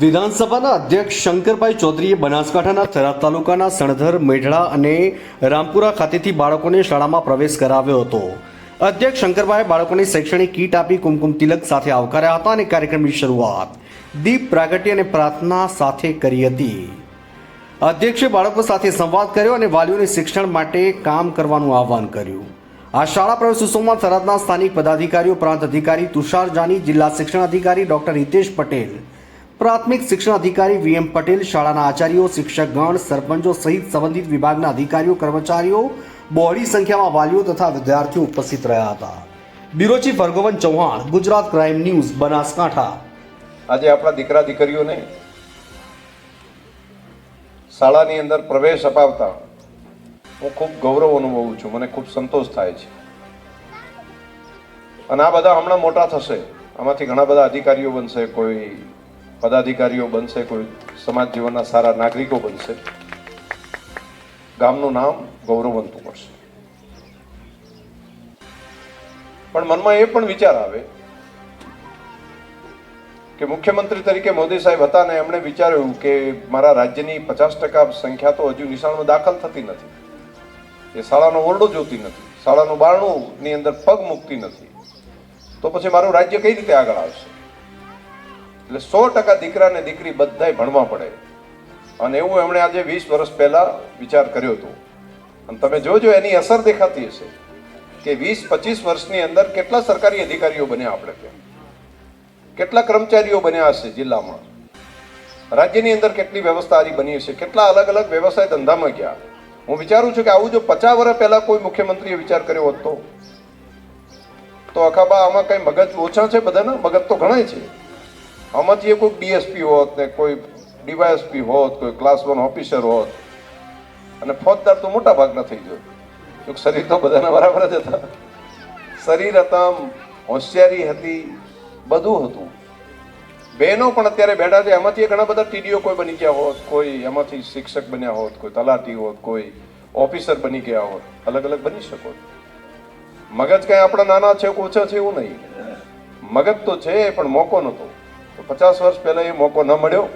વિધાનસભાના અધ્યક્ષ શંકરભાઈ ચૌધરીએ બનાસકાંઠાના થરાદ તાલુકાના સણધર મેઢડા અને રામપુરા ખાતેથી બાળકોને શાળામાં પ્રવેશ કરાવ્યો હતો. અધ્યક્ષ શંકરભાઈએ બાળકોને શૈક્ષણિક કીટ આપી કુમકુમ તિલક સાથે આવકાર્યા હતા અને કાર્યક્રમની શરૂઆત દીપ, પ્રાગટ્ય અને પ્રાર્થના સાથે કરી હતી. અધ્યક્ષે બાળકો સાથે સંવાદ કર્યો અને વાલીઓને શિક્ષણ માટે કામ કરવાનું આહવાન કર્યું. આ શાળા પ્રવેશ ઉત્સવમાં થરાદના સ્થાનિક પદાધિકારીઓ, પ્રાંત અધિકારી, તુષાર જાની, જિલ્લા શિક્ષણ અધિકારી ડોક્ટર હિતેશ પટેલ પ્રાથમિક શિક્ષણ અધિકારી વીએમ પટેલ, શાળાના આચાર્યો શિક્ષકગણ સરપંચો સહિત સંબંધિત વિભાગના અધિકારીઓ, કર્મચારીઓ, બહોળી સંખ્યામાં વાલીઓ તથા વિદ્યાર્થીઓ ઉપસ્થિત રહ્યા હતા. Bureau chief Hargovan Chauhan, Gujarat crime news, Banaskantha. આજે આપણા દીકરા દીકરીઓને શાળાની અંદર પ્રવેશ અપાવતા હું ખૂબ ગૌરવ અનુભવું છું. મને ખૂબ સંતોષ થાય છે. અને આ બધા હમણાં મોટા થશે. આમાંથી ઘણા બધા અધિકારીઓ બનશે. કોઈ પદાધિકારીઓ બનશે, કોઈ સમાજ જીવનના સારા નાગરિકો બનશે. ગામનું નામ ગૌરવવંતું પડશે પણ મનમાં એ પણ વિચાર આવે કે મુખ્યમંત્રી તરીકે મોદી સાહેબ હતા ને એમણે વિચાર્યું કે મારા રાજ્યની પચાસ ટકા સંખ્યા તો હજુ નિશાળમાં દાખલ થતી નથી. એ શાળાનો ઓરડો જોતી નથી. શાળાનું બારણું ની અંદર પગ મૂકતી નથી. તો પછી મારું રાજ્ય કઈ રીતે આગળ આવશે? એટલે સો ટકા દીકરા ને દીકરી બધાય ભણવા પડે. અને એવું એમણે આજે વીસ વર્ષ પહેલા વિચાર કર્યો હતો. અને તમે જોજો એની અસર દેખાતી હશે કે વીસ, પચીસ વર્ષની અંદર કેટલા સરકારી અધિકારીઓ બન્યા આપણે ત્યાં? કેટલા કર્મચારીઓ બન્યા હશે જિલ્લામાં? રાજ્યની અંદર કેટલી વ્યવસ્થા આરી બની હશે? કેટલા અલગ અલગ વ્યવસાય ધંધામાં ગયા? હું વિચારું છું કે આવું જો પચાસ વર્ષ પહેલા કોઈ મુખ્યમંત્રીએ વિચાર કર્યો હતો તો? અખાબા આમાં કઈ મગજ ઓછા છે બધાના? મગજ તો ઘણા છે. આમાંથી એ કોઈ ડીએસપી હોત ને કોઈ ડીવાયએસપી હોત, કોઈ ક્લાસ વન ઓફિસર હોત, અને ફોજદાર તો મોટા ભાગના થઈ ગયો જો શરીર તો બધાના બરાબર જ હતા. શરીર હતા, હોશિયારી હતી, બધું હતું. બહેનો પણ અત્યારે બેઠા છે. એમાંથી ઘણા બધા ટીડીઓ કોઈ બની ગયા હોત, કોઈ એમાંથી શિક્ષક બન્યા હોત, કોઈ તલાટી હોત, કોઈ ઓફિસર બની ગયા હોત. અલગ અલગ બની શકો મગજ કઈ આપણા નાના છે ઓછા છે એવું નહીં. મગજ તો છે, પણ મોકો નહોતો. પચાસ વર્ષ પહેલા એ મોકો ન મળ્યો.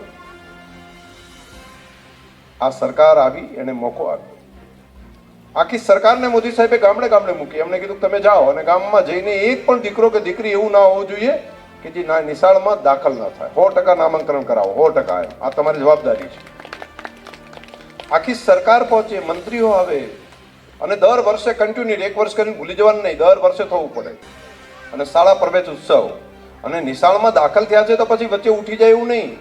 આ સરકાર આવી, એને મોકો આપ્યો. આખી સરકારને મોદી સાહેબે ગામડે ગામડે મૂકી. એમને કીધું તમે જાઓ અને ગામમાં જઈને એક પણ દીકરો કે દીકરી એવું ના હોવું જોઈએ કે જે ના, નિશાળમાં દાખલ ના થાય. સો ટકા નામાંકન કરાવો, સો ટકા. આ તમારી જવાબદારી છે. આખી સરકાર પહોંચે, મંત્રીઓ આવે અને દર વર્ષે કન્ટિન્યુ એક વર્ષ કરીને ભૂલી જવાનું નહીં, દર વર્ષે થવું પડે. અને શાળા પ્રવેશ ઉત્સવ અને નિશાળમાં દાખલ થયા છે તો પછી વચ્ચે ઉઠી જાય એવું નહીં.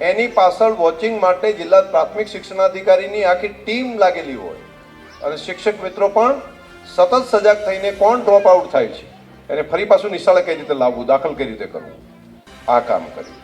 એની પાછળ વોચિંગ માટે જિલ્લા પ્રાથમિક શિક્ષણાધિકારીની આખી ટીમ લાગેલી હોય. અને શિક્ષક મિત્રો પણ સતત સજાગ થઈને કોણ ડ્રોપ આઉટ થાય છે? એને ફરી પાછું નિશાળે કઈ રીતે લાવવું, દાખલ કઈ રીતે કરવું? આ કામ કર્યું